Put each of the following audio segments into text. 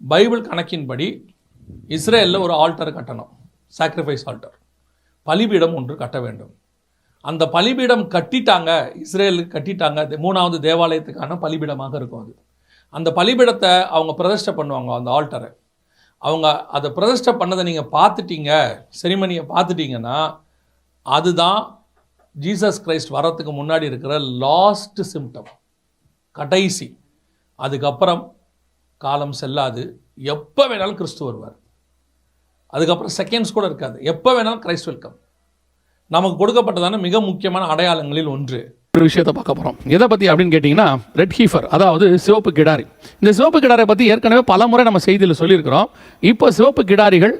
Bible கணக்கின்படி இஸ்ரேலில் ஒரு alter கட்டணும். சாக்ரிஃபைஸ் ஆல்டர் பலிபீடம் ஒன்று கட்ட வேண்டும். அந்த பலிபீடம் கட்டிட்டாங்க இஸ்ரேலுக்கு கட்டிட்டாங்க. மூணாவது தேவாலயத்துக்கான பலிபீடமாக இருக்கும் அது. அந்த பலிபீடத்தை அவங்க பிரதிஷ்டை பண்ணுவாங்க அந்த ஆல்டரை அவங்க அதை பிரதிஷ்டை பண்ணதை நீங்கள் பார்த்துட்டீங்க செரிமனியை பார்த்துட்டீங்கன்னா அதுதான் ஜீசஸ் கிரைஸ்ட் வரத்துக்கு முன்னாடி இருக்கிற லாஸ்ட் சிம்டம் கடைசி. அதுக்கப்புறம் காலம் செல்லாது. எப்போ வேணாலும் கிறிஸ்து வருவார். அதுக்கப்புறம் செகண்ட்ஸ் கூட இருக்காது. எப்போ வேணாலும் கிரைஸ்ட் வெல்கம் நமக்கு கொடுக்கப்பட்டதான மிக முக்கியமான அடையாளங்களில் ஒன்று. ஒரு விஷயத்தை பார்க்க போகிறோம் எதை பற்றி அப்படின்னு கேட்டிங்கன்னா ரெட் ஹீஃபர் அதாவது சிவப்பு கிடாரி. இந்த சிவப்பு கிடாரை பற்றி ஏற்கனவே பல முறை நம்ம செய்தியில் சொல்லியிருக்கிறோம். இப்போ சிவப்பு கிடாரிகள்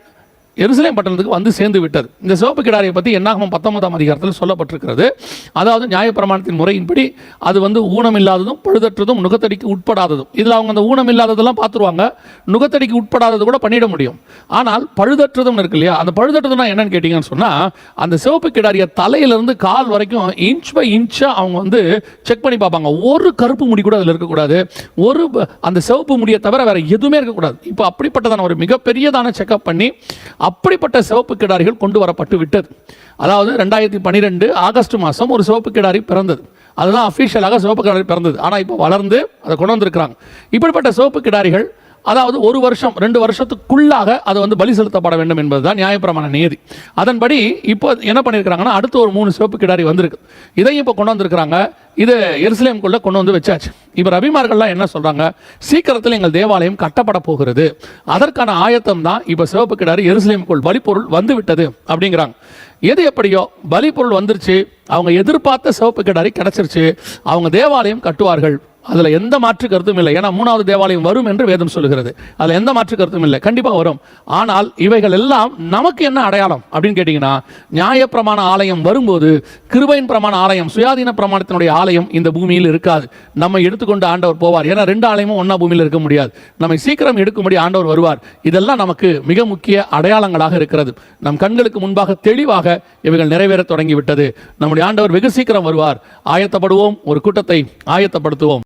எருசலேம் பட்டணத்துக்கு வந்து சேர்ந்து விட்டது. இந்த சிவப்பு கிடாரியை பற்றி என்னாகும் பத்தொன்பதாம் அதிகாரத்தில் சொல்லப்பட்டிருக்கிறது. அதாவது நியாயப்பிரமாணத்தின் முறையின்படி அது வந்து ஊனமில்லாததும் பழுதற்றதும் நுகத்தடிக்கு உட்படாததும். இதில் அவங்க அந்த ஊனமில்லாததெல்லாம் பார்த்துருவாங்க. நுகத்தடிக்கு உட்படாதது கூட பண்ணிட முடியும். ஆனால் பழுதற்றதும் இருக்கு இல்லையா? அந்த பழுதற்றதுனா என்னன்னு கேட்டிங்கன்னு சொன்னால் அந்த சிவப்பு கிடாரிய தலையிலிருந்து கால் வரைக்கும் இன்ச் பை இன்ச்சாக அவங்க வந்து செக் பண்ணி பார்ப்பாங்க. ஒரு கருப்பு முடி கூட அதில் இருக்கக்கூடாது. ஒரு ப- அந்த சிவப்பு முடியை தவிர வேறு எதுவுமே இருக்கக்கூடாது. இப்போ அப்படிப்பட்டதான ஒரு மிகப்பெரியதான செக்அப் பண்ணி அப்படிப்பட்ட சிவப்பு கிடாரிகள் கொண்டு வரப்பட்டு விட்டது. அதாவது ரெண்டாயிரத்தி பன்னிரெண்டு ஆகஸ்ட் மாதம் ஒரு சிவப்பு கிடாரி பிறந்தது. அதுதான் அஃபீஷியலாக சிவப்பு கிடாரி பிறந்தது. ஆனால் இப்போ வளர்ந்து அதை கொண்டு வந்திருக்கிறாங்க. இப்படிப்பட்ட சிவப்பு கிடாரிகள் அதாவது ஒரு வருஷம் ரெண்டு வருஷத்துக்குள்ளாக அது வந்து பலி செலுத்தப்பட வேண்டும் என்பது தான் நியாயப்பிரமாண நியதி. அதன்படி இப்போ என்ன பண்ணியிருக்கிறாங்கன்னா அடுத்து ஒரு மூணு சிவப்பு கிடாரி வந்திருக்கு. இதையும் இப்போ கொண்டு வந்திருக்கிறாங்க. இது எருசலேம்குள்ளே கொண்டு வந்து வச்சாச்சு. இப்போ ரபிமார்கள்லாம் என்ன சொல்கிறாங்க சீக்கிரத்தில் எங்கள் தேவாலயம் கட்டப்பட போகிறது. அதற்கான ஆயத்தம் தான் இப்போ சிவப்பு கிடாரி எருசலேமுக்குள் பலிப்பொருள் வந்து விட்டது அப்படிங்கிறாங்க. எது எப்படியோ பலிப்பொருள் வந்துருச்சு. அவங்க எதிர்பார்த்த சிவப்பு கிடாரி கிடச்சிருச்சு. அவங்க தேவாலயம் கட்டுவார்கள். அதில் எந்த மாற்று கருத்தும் இல்லை. ஏன்னா மூணாவது தேவாலயம் வரும் என்று வேதம் சொல்லுகிறது. அதில் எந்த மாற்று கருத்தும் இல்லை. கண்டிப்பாக வரும். ஆனால் இவைகள் எல்லாம் நமக்கு என்ன அடையாளம் அப்படின்னு கேட்டிங்கன்னா நியாயப்பிரமாண ஆலயம் வரும்போது கிருபையின் பிரமாண ஆலயம் சுயாதீன பிரமாணத்தினுடைய ஆலயம் இந்த பூமியில் இருக்காது. நம்ம எடுத்துக்கொண்டு ஆண்டவர் போவார். ஏன்னா ரெண்டு ஆலயமும் ஒன்றா பூமியில் இருக்க முடியாது. நம்மை சீக்கிரம் எடுக்கும்படி ஆண்டவர் வருவார். இதெல்லாம் நமக்கு மிக முக்கிய அடையாளங்களாக இருக்கிறது. நம் கண்களுக்கு முன்பாக தெளிவாக இவைகள் நிறைவேற தொடங்கிவிட்டது. நம்முடைய ஆண்டவர் வெகு சீக்கிரம் வருவார். ஆயத்தப்படுவோம். ஒரு கூட்டத்தை ஆயத்தப்படுத்துவோம்.